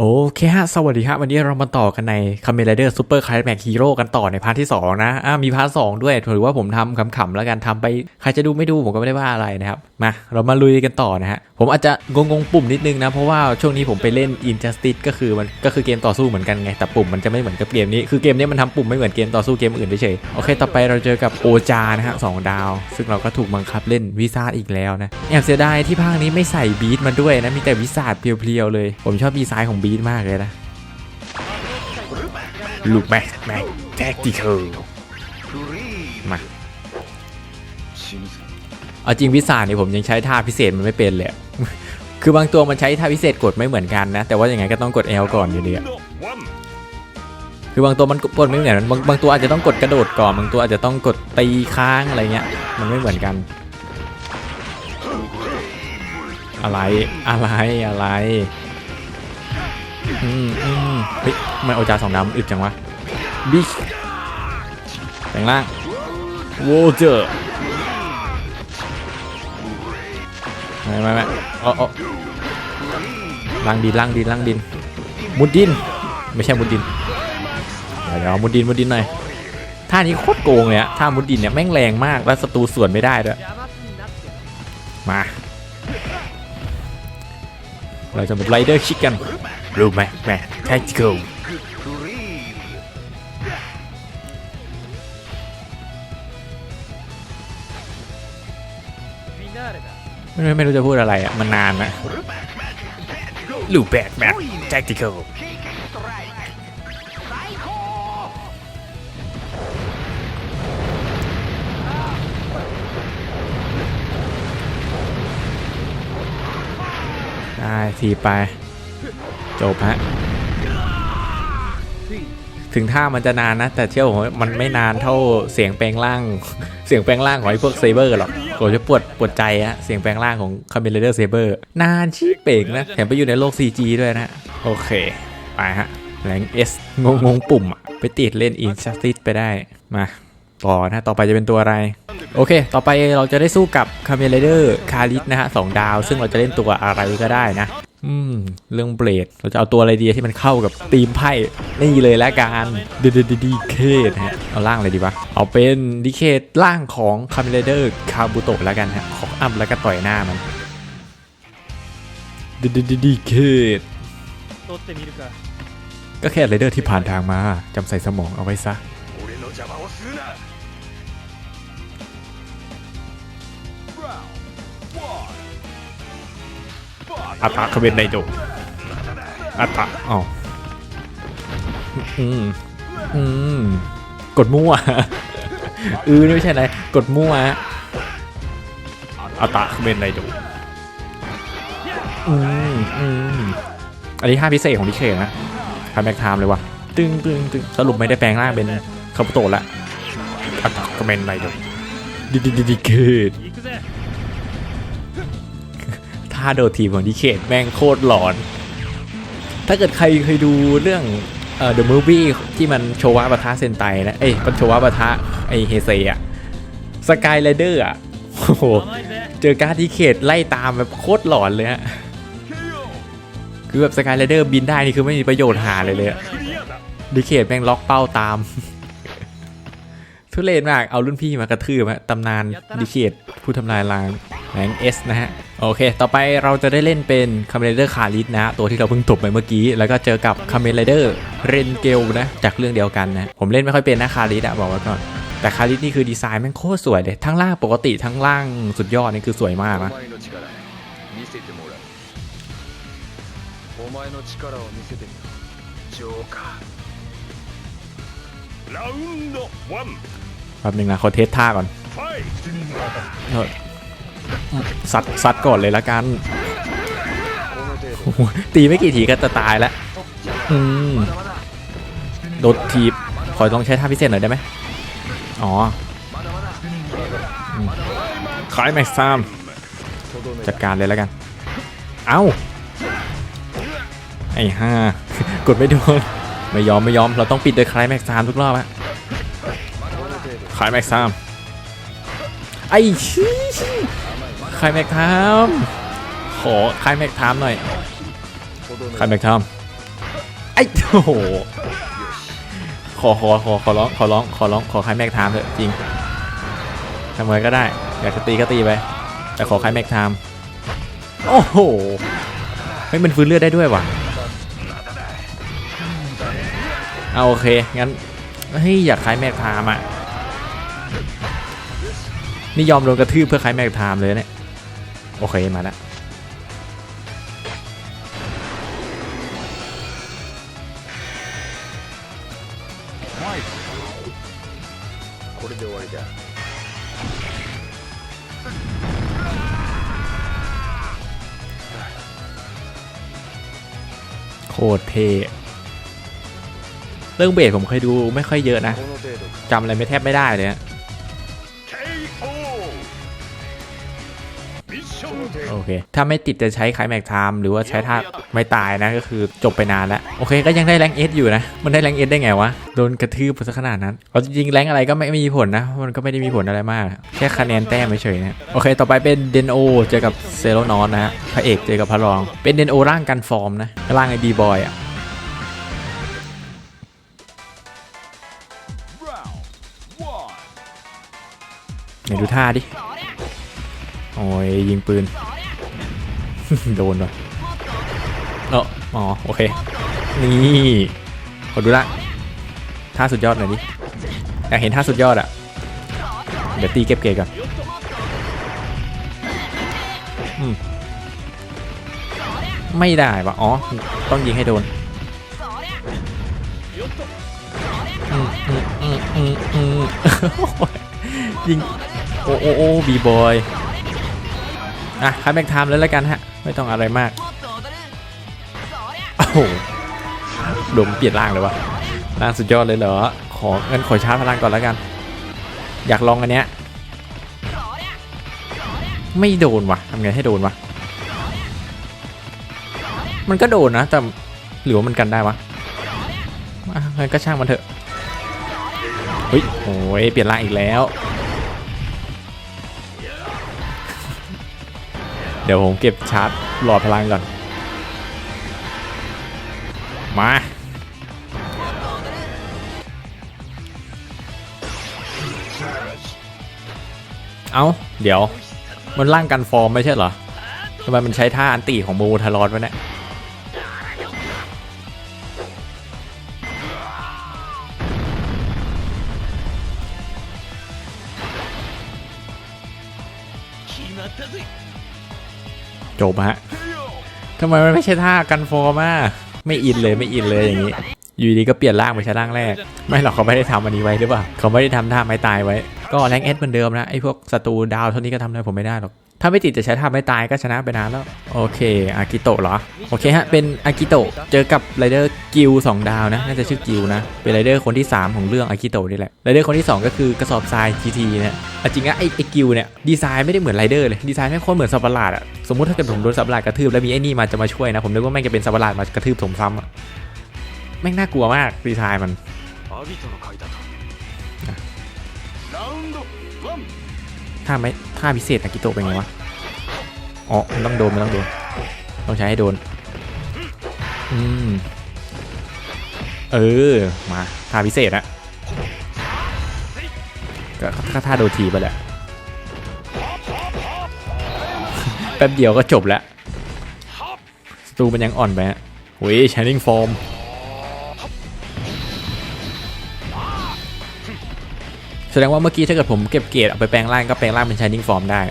โอเคฮะ สวัสดีครับ วันนี้เรามาต่อกันใน c a m e n Rider Super c l i m a x Hero กันต่อในพาร์ทที่ 2 นะอ่ามีพาร์ทสองด้วยถือว่าผมทำขำๆแล้วกันทำไป ใครจะดูไม่ดูผมก็ไม่ได้ว่าอะไรนะครับ มา เรามาลุยกันต่อนะฮะ ผมอาจจะงงๆปุ่มนิดนึงนะ เพราะว่าช่วงนี้ผมไปเล่น Injustice ก็คือมันก็คือเกมต่อสู้เหมือนกันไง แต่ปุ่มมันจะไม่เหมือนกับเกมนี้ คือเกมนี้มันทำปุ่มไม่เหมือนเกมต่อสู้เกมอื่นเฉยๆโอเค ต่อไปเราเจอกับโอจานะฮะสองดาว ซึ่งเราก็ถูกบังคับเล่นวิซาร์อีกแล้วนะแอบเสียดายที่ภาคนี้ไม่ใส่บีทมาด้วยนะมีแต่วิซาร์เพียวๆเลย ผมชอบดีไซน์ของบทมากเลยนะลูกแม็กแม็กแท็กติคลมาเอาจริงวิสาเนี่ยผมยังใช้ท่าพิเศษมันไม่เป็นเลยคือบางตัวมันใช้ท่าพิเศษกดไม่เหมือนกันนะ แต่ว่าอย่างไงก็ต้องกด L ก่อนอยู่ดีอะคือบางตัวมันกดไม่เหมือนกันบางบางตัวอาจจะต้องกดกระโดดก่อน บางตัวอาจจะต้องกดตีค้างอะไรเงี้ย มันไม่เหมือนกัน อะไรอะไรอะไร อืมอืมเฮ้ยทำไมันโอจาสองดำอึดจังวะบิ๊กแต่งล่างโวเจอร์ไม่ไม่ไม่เอ๋อาล่างดินล่างดินล่างดิน มุดดิน ไม่ใช่มุดดินเดี๋ยวเดี๋ยวมุดดินมุดดินหน่อยท่านี้โคตรโกงเลยอะท่ามุดดินเนี่ยแม่งแรงมาก แล้วศัตรูสวนไม่ได้ด้วย มา เราจะเป็นไรเดอร์คิกกันรู้ไหมแม่แท็กติคลไม่รู้จะพูดอะไรอะ มันนานนะลูแบกแมทแท็กติคอล ทีไป จบฮะ ถึงท่ามันจะนานนะ แต่เชื่อผมว่ามันไม่นานเท่าเสียงแปลงร่าง เสียงแปลงร่างของไอ้พวกเซเบอร์หรอกผมจะปวดปวดใจฮะเสียงแปลงร่างของคาเมเลเดอร์เซเบอร์นานชี้เป่งนะแถมไปอยู่ในโลก CG ด้วยนะ โอเค ไปฮะแรงเอสงงงปุ่มไปติดเล่นอินชัสติสไปได้มาต่อนะต่อไปจะเป็นตัวอะไร โอเค ต่อไปเราจะได้สู้กับคาเมเลเดอร์คาริสนะฮะสองดาว ซึ่งเราจะเล่นตัวอะไรก็ได้นะ อืมเรื่องเบรดเราจะเอาตัวอะไรดีที่มันเข้ากับธีมไพ่นี่เลยและกันดีดีดีเคทฮะเอาล่างเลยดีปะเอาเป็นดีเคทล่างของคาเมเลเดอร์คาบุโตะแล้วกันฮะของอัพแล้วก็ต่อยหน้ามันดีดีดีเคทก็แค่ไรเดอร์ที่ผ่านทางมาจำใส่สมองเอาไว้ซะ อัตะคเวนไดโดอัตะอ๋ออืมอืมกดมั่วอือไม่ใช่ไรกดมั่วอัตะคเวนไดโดอืมอืมอันนี้ห้าพิเศษของดิเคนะทำแบ็กไทม์เลยว่ะตึงตึงตึงสรุปไม่ได้แปลงร่างเป็นคาบุโตะละอัตะคเวนไดโดดิดิดิดิเกิด ท่าโดทีมของดิเคทแม่งโคตรหลอน ถ้าเกิดใครเคยดูเรื่องเอ่อ The Movie ที่มันโชวะปัทะเซนไตนะ เอ้ยมันโชวะปะทะไอเฮเซอะสกายไรเดอร์อะโอ้โห เจอการ์ดที่เคตไล่ตามแบบโคตรหลอนเลยฮะ คือแบบสกายไรเดอร์บินได้นี่คือไม่มีประโยชน์หาเลยเลยดิเคตแม่งล็อกเป้าตาม ทุเรศมาก เอารุ่นพี่มากระทืบฮะตำนานดิเคตผู้ทำลายล้างแหงเอสนะฮะ โอเค ต่อไปเราจะได้เล่นเป็นคาเมเดอร์คาริสนะ ตัวที่เราเพิ่งตบไปเมื่อกี้ แล้วก็เจอกับคาเมเดอร์เรนเกลนะ จากเรื่องเดียวกันนะ ผมเล่นไม่ค่อยเป็นนะคาริสอะบอกไว้ก่อน แต่คาริสนี่คือดีไซน์แม่งโคตรสวยเลย ทั้งล่างปกติทั้งล่างสุดยอดนี่คือสวยมากนะแบบหนึ่งนะขอเทสท่าก่อน สัตสัตก่อนเลยละกัน ตีไม่กี่ทีก็จะตายแล้วอืมโดดทีบขอลองใช้ท่าพิเศษหน่อยได้ไหมอ๋อขายแม็กซ์ามจัดการเลยแล้วกัน เอ้า ไอ้ห้ากดไม่โดน ไม่ยอมไม่ยอม เราต้องปิดโดยคลายแม็กซ์ามทุกรอบอะคลายแม็กซ์ามไอ้ ครแม็กทามขอใครแม็กทามหน่อยใครแม็กทามไอ้โอ้โหขอขอขอขอร้องขอร้องขอร้องขอใครแม็กทามเถอะจริงทำเไงก็ได้อยากจะตีก็ตีไปแต่ขอใครแม็กทามโอ้โหไม่เป็นฟื้นเลือดได้ด้วยว่ะเอาโอเคงั้นเฮ้ยอยากขายแม็กทามอะนี่ยอมโดนกระทืบเพื่อขายแม็กทามเลยเนี่ย โอเค มาแล้ว これで終わりだ โคตรเท่เรื่องเบสผมเคยดูไม่ค่อยเยอะนะ この程度か จำอะไรไม่แทบไม่ได้เลยฮะ โอเค ถ้าไม่ติดจะใช้คลแม็กไทม์หรือว่าใช้ท่าไม่ตายนะก็คือจบไปนานแล้ว โอเค ก็ยังได้แรงเอสอยู่นะ มันได้แรงเอสได้ไงวะ โดนกระทืบไปซะขนาดนั้น เอาจริงๆแรงอะไรก็ไม่มีผลนะ มันก็ไม่ได้มีผลอะไรมาก แค่คะแนนแต้มเฉยๆนะโอเค ต่อไปเป็นเดนโอเจอกับเซโรนอนนะฮะพระเอกเจอกับพระรอง เป็นเดนโอร่างกันฟอร์มนะร่างไอ้ดีบอยอะไหนดูท่าดิ โอ้ยยิงปืน โดนว่ะเอออ๋อ โอเค นี่ขอดูละท่าสุดยอดหน่อยดิอยากเห็นท่าสุดยอดอะเดี๋ยวตีเก็บเกรดก่อนอืมไม่ได้ปะอ๋อ ต้องยิงให้โดนอืมอืมอืมอืมอืมยิง โอ้โอ้โอ้บีบอย อะคัดแบ็กไทม์แล้วแล้วกันฮะ ไม่ต้องอะไรมาก โอ้โหดมเปลี่ยนร่างเลยวะร่างสุดยอดเลยเหรอ ขอเงินขอชาร์จพลังก่อนแล้วกัน อยากลองอันเนี้ย ไม่โดนวะทำไงให้โดนวะ มันก็โดนนะ แต่หรือว่ามันกันได้วะอะงั้นก็ช่างมันเถอะเฮ้ยโอ้ยเปลี่ยนร่างอีกแล้ว เดี๋ยวผมเก็บชาร์จหลอดพลังก่อน มา เอาเดี๋ยว มันร่างกันฟอร์มไม่ใช่เหรอทำไมมันใช้ท่าอันตีของโมทารอดวะเนี่ย จบฮะทำไมมันไม่ใช่ท่ากันฟอร์มาไม่อินเลยไม่อินเลยอย่างนี้ อยู่ดีก็เปลี่ยนร่างไปใช้ร่างแรก ไม่หรอกเขาไม่ได้ทำอันนี้ไว้หรือเปล่าเขาไม่ได้ทำท่าไม้ตายไว้ ก็แรงเอสเหมือนเดิมนะไอ้พวกศัตรูดาวเท่านี้ก็ทำอะไรผมไม่ได้หรอก ถ้าไม่ติดจะใช้ท่าไม้ตายก็ชนะไปนานแล้ว โอเคอากิโตะเหรอ โอเคฮะ เป็นอากิโตะเจอกับไรเดอร์กิลสองดาวนะ น่าจะชื่อกิลนะ เป็นไรเดอร์คนที่ 3 ของเรื่องอากิโตะนี่แหละไรเดอร์คนที่ 2 ก็คือกระสอบทราย GT เนี่ยจริงนะไอ้ไอ้กิลเนี่ยดีไซน์ไม่ได้เหมือนไรเดอร์เลยดีไซน์ไม่งโค่อนเหมือนสัตว์ปะหลาดอะสมมติถ้าเกิดผมโดนสัตว์ปะหลาดกระทืบแล้วมีไอ้นี่มาจะมาช่วยนะผมนึกว่าแม่งจะเป็นสัตว์ปะหลาดมากระทืบผมซ้ำอะแม่งน่ากลัวมากดีไซน์มัน ท่าไม่ท่าพิเศษอากิโตะเป็นไงวะอ๋อมันต้องโดนมันต้องโดนต้องใช้ให้โดนอืมเออมาท่าพิเศษอะก็ท่าโดทีไปแหละแป๊บเดียวก็จบแล้วสตูมันยังอ่อนไปฮะเฮ้ย Shining Form แสดงว่าเมื่อกี้ถ้าเกิดผมเก็บเกรดเอาไปแปลงร่างก็แปลงร่างเป็นชายนิ่งฟอร์มได้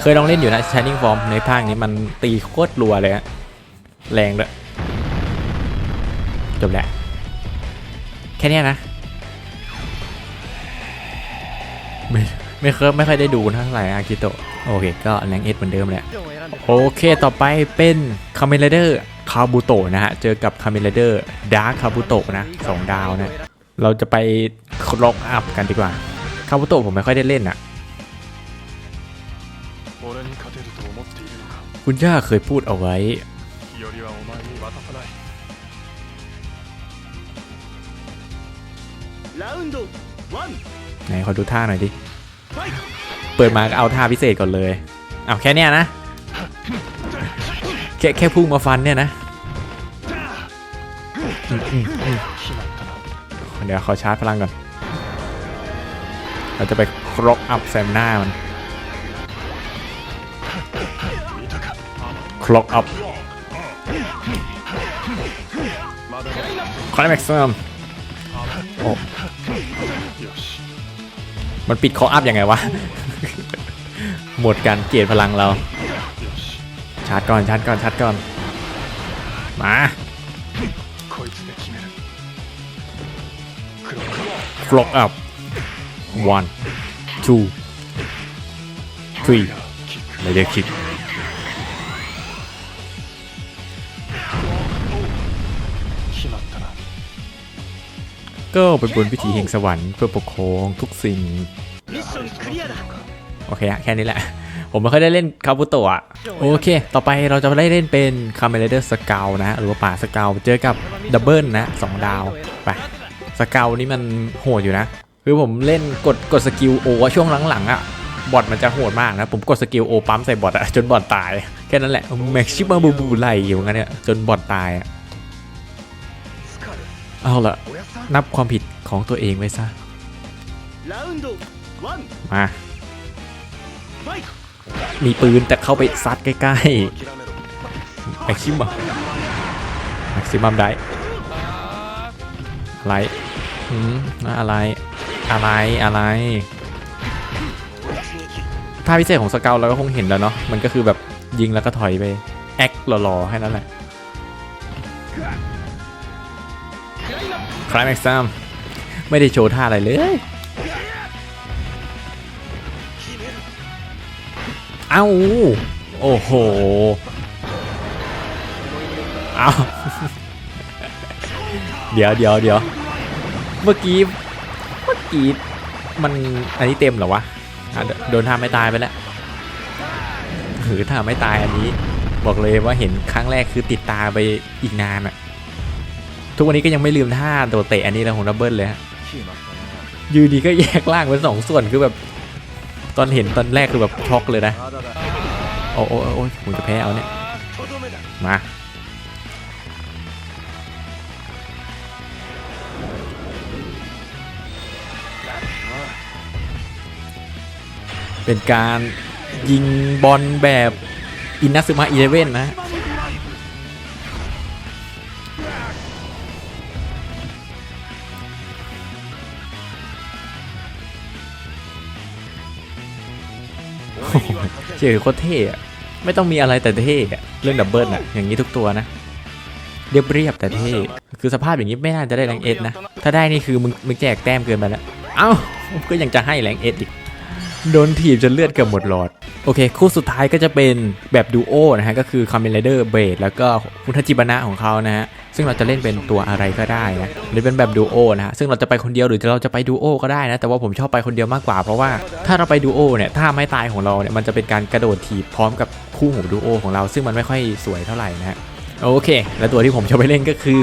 เคยลองเล่นอยู่นะชายนิ่งฟอร์มในภาคนี้มันตีโคตรรัวเลยฮะแรงด้วยจบแล้วแค่นี้นะ ไม่ไม่เคยไม่เคยได้ดูเท่าไหร่อากิโตะโอเค ก็แรงเอ็ดเหมือนเดิมแหละโอเคต่อไปเป็นคาเมเลเดอร์คาบุโตะนะฮะ เจอกับคาเมเลเดอร์ดาร์คคาบุโตะนะสองดาวนะ เราจะไปล็อกอัพกันดีกว่าคาบุโตผมไม่ค่อยได้เล่นอะคุณย่าเคยพูดเอาไว้ ไหนขอดูท่าหน่อยดิ เปิดมาก็เอาท่าพิเศษก่อนเลย เอาแค่เนี้ยนะ แค่แค่พุ่งมาฟันเนี่ยนะ เดี๋ยวขอชาร์จพลังก่อน เราจะไปครกอัพแซมหน้ามันครกอัพคอนแม็กซ์ซัมโอ้มันปิดคออัพยังไงวะ หมดการเกลียดพลังเรา ชาร์จก่อน ชาร์จก่อน ชาร์จก่อน มา flock up one two three ไม่ได้คิดก็ไปบนพิธีแห่งสวรรค์เพื่อปกครองทุกสิ่ง โอเคฮะแค่นี้แหละ ผมไม่เคยได้เล่นคาบุโตะโอเค ต่อไปเราจะได้เล่นเป็นคาเมเลเดอร์สเกลนะ หรือว่าป่าสเกลเจอกับดับเบิลนะสองดาว ไป สเกลนี่มันโหดอยู่นะ คือผมเล่นกดกดสกิลโอช่วงหลังๆอะ่ะบอทมันจะโหดมากนะ ผมกดสกิลโอปั๊มใส่บอทอะจนบอทตาย แค่นั้นแหละแม็กชิมาบูบูไลอยู่งั้นเนี่ยจนบอทตายอะเอาละนับความผิดของตัวเองไว้ซะ มา มีปืนแต่เข้าไปซัดใกล้ๆแม็กซิมัมแม็กซิมัมได้ไลท์ หืมอะไร อะไร อะไรท่าพิเศษของสเกลเราก็คงเห็นแล้วเนาะ มันก็คือแบบยิงแล้วก็ถอยไป แอคหล่อๆแค่นั้นแหละคลายแม็กซัมไม่ได้โชว์ท่าอะไรเลย เอ้า โอ้โห เอ้า เดี๋ยวเดี๋ยวเดี๋ยว เมื่อกี้ เมื่อกี้มันอันนี้เต็มเหรอวะโดนท่าไม่ตายไปแล้วหือท่าไม่ตายอันนี้ บอกเลยว่าเห็นครั้งแรกคือติดตาไปอีกนานอะทุกวันนี้ก็ยังไม่ลืมท่าตัวเตะอันนี้แล้วของดับเบิลเลยฮะยู่ดีก็แยกล่างเป็นสองส่วนคือแบบ ตอนเห็นตอนแรกคือแบบช็อกเลยนะ โอ้โอ้โอ้ผมจะแพ้เอาเนี่ย มา เป็นการยิงบอลแบบอินนัซึมะอีเลเว่นนะเชื่อโคตรเท่อะไม่ต้องมีอะไรแต่เท่อะเรื่องดับเบิลอะอย่างนี้ทุกตัวนะ เรียบเรียบๆแต่เท่ คือสภาพอย่างนี้ไม่น่าจะได้แรงเอสนะ ถ้าได้นี่คือมึงมึงแจกแต้มเกินไปแล้ว เอ้าก็ยังจะให้แรงเอสอีก โดนถีบจนเลือดเกือบหมดหลอด โอเค คู่สุดท้ายก็จะเป็นแบบดูโอนะฮะ ก็คือคาเม n เดอร์เบดแล้วก็คุณทจิบนะของเขานะฮะ ซึ่งเราจะเล่นเป็นตัวอะไรก็ได้นะหรือเป็นแบบดูโอนะฮะ ซึ่งเราจะไปคนเดียวหรือเราจะไปดูโอก็ได้นะ แต่ว่าผมชอบไปคนเดียวมากกว่า เพราะว่าถ้าเราไปดูโอเนี่ยถ้าไม่ตายของเราเนี่ยมันจะเป็นการกระโดดถีบพร้อมกับคู่หูดูโอของเรา ซึ่งมันไม่ค่อยสวยเท่าไหร่นะฮะโอเค แล้วตัวที่ผมจะไปเล่นก็คือ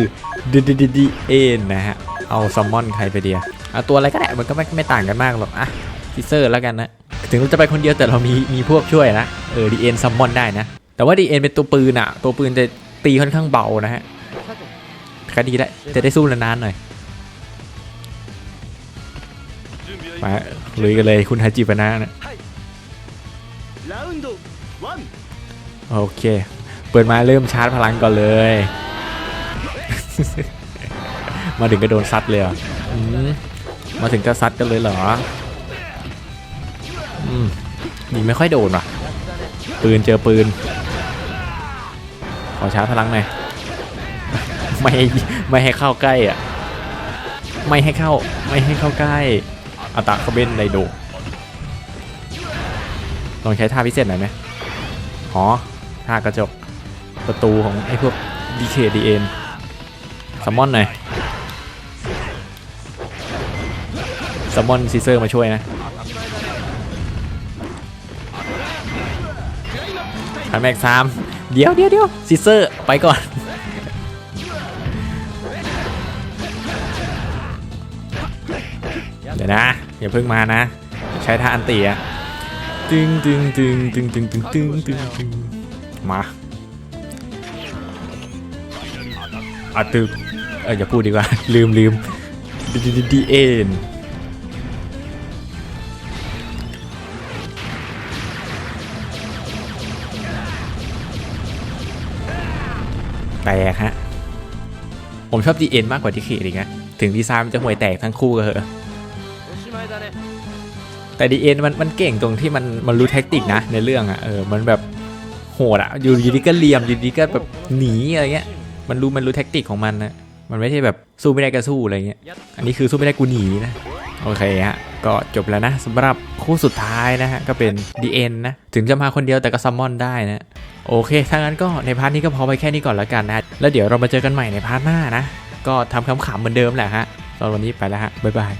ดดดดีเอ็นนะฮะเอาซัมมอนใครไปเดียเอาตัวอะไรก็ได้มันก็ไม่ไม่ต่างกันมากหรอกอะ ฟิเซอร์แล้วกันนะ ถึงเราจะไปคนเดียวแต่เรามีมีพวกช่วยนะ เออดีเอ็นซัมมอนได้นะ แต่ว่าดีเอ็นเป็นตัวปืนอะตัวปืนจะตีค่อนข้างเบานะฮะก็ดีแล้วจะได้สู้นานๆหน่อยมาลุยกันเลยคุณฮาจิปนะนะโอเค เปิดมาเริ่มชาร์จพลังก่อนเลย มาถึงก็โดนซัดเลยอ่มมาถึงก็ซัดกันเลยเหรอ ยิงไม่ค่อยโดนว่ะ ปืนเจอปืน ขอช้าพลังหน่อยไม่ให้ไม่ให้เข้าใกล้อะ ไม่ให้เข้าไม่ให้เข้าใกล้อัตาคาเบนไดโดลองใช้ท่าพิเศษหน่อยไหมอ๋อท่ากระจกประตูของไอ้พวก DKDN ซัมมอนหน่อยซัมมอนซีเซอร์มาช่วยนะ คันแม็กสามเดี๋ยวเดี๋ยวเดี๋ยวซีเซอร์ไปก่อน เดี๋ยวนะ อย่าเพิ่งมานะ ใช้ท่าอันตีอะตึงตึงตึงตึงตึงตึงตึงตึงตึงมาอะตึกเอออย่าพูดดีกว่า ลืมลืมดีดีดีเอ็น แตกฮะ ผมชอบดีเอ็นมากกว่าที่เคอีกนะถึงดีไซน์มันจะห่วยแตกทั้งคู่ก็เหอะแต่ดีเอ็นมันมันเก่งตรงที่มันมันรู้แท็กติกนะในเรื่องอะเออมันแบบโหดอะอยู่ดีก็เลียมอยู่ดีก็แบบหนีอะไรเงี้ยมันรู้มันรู้แท็กติกของมันนะมันไม่ใช่แบบสู้ไม่ได้ก็สู้อะไรเงี้ยอันนี้คือสู้ไม่ได้กูหนีนะโอเคฮะก็จบแล้วนะสำหรับคู่สุดท้ายนะฮะก็เป็นดีเอ็นนะถึงจะมาคนเดียวแต่ก็ซัมมอนได้นะ โอเคถ้างั้นก็ในพาร์ทนี้ก็พอไปแค่นี้ก่อนแล้วกันนะ แล้วเดี๋ยวเรามาเจอกันใหม่ในพาร์ทหน้านะ ก็ทำคำขำๆเหมือนเดิมแหละฮะตอนวันนี้ไปแล้วฮะบ๊ายบาย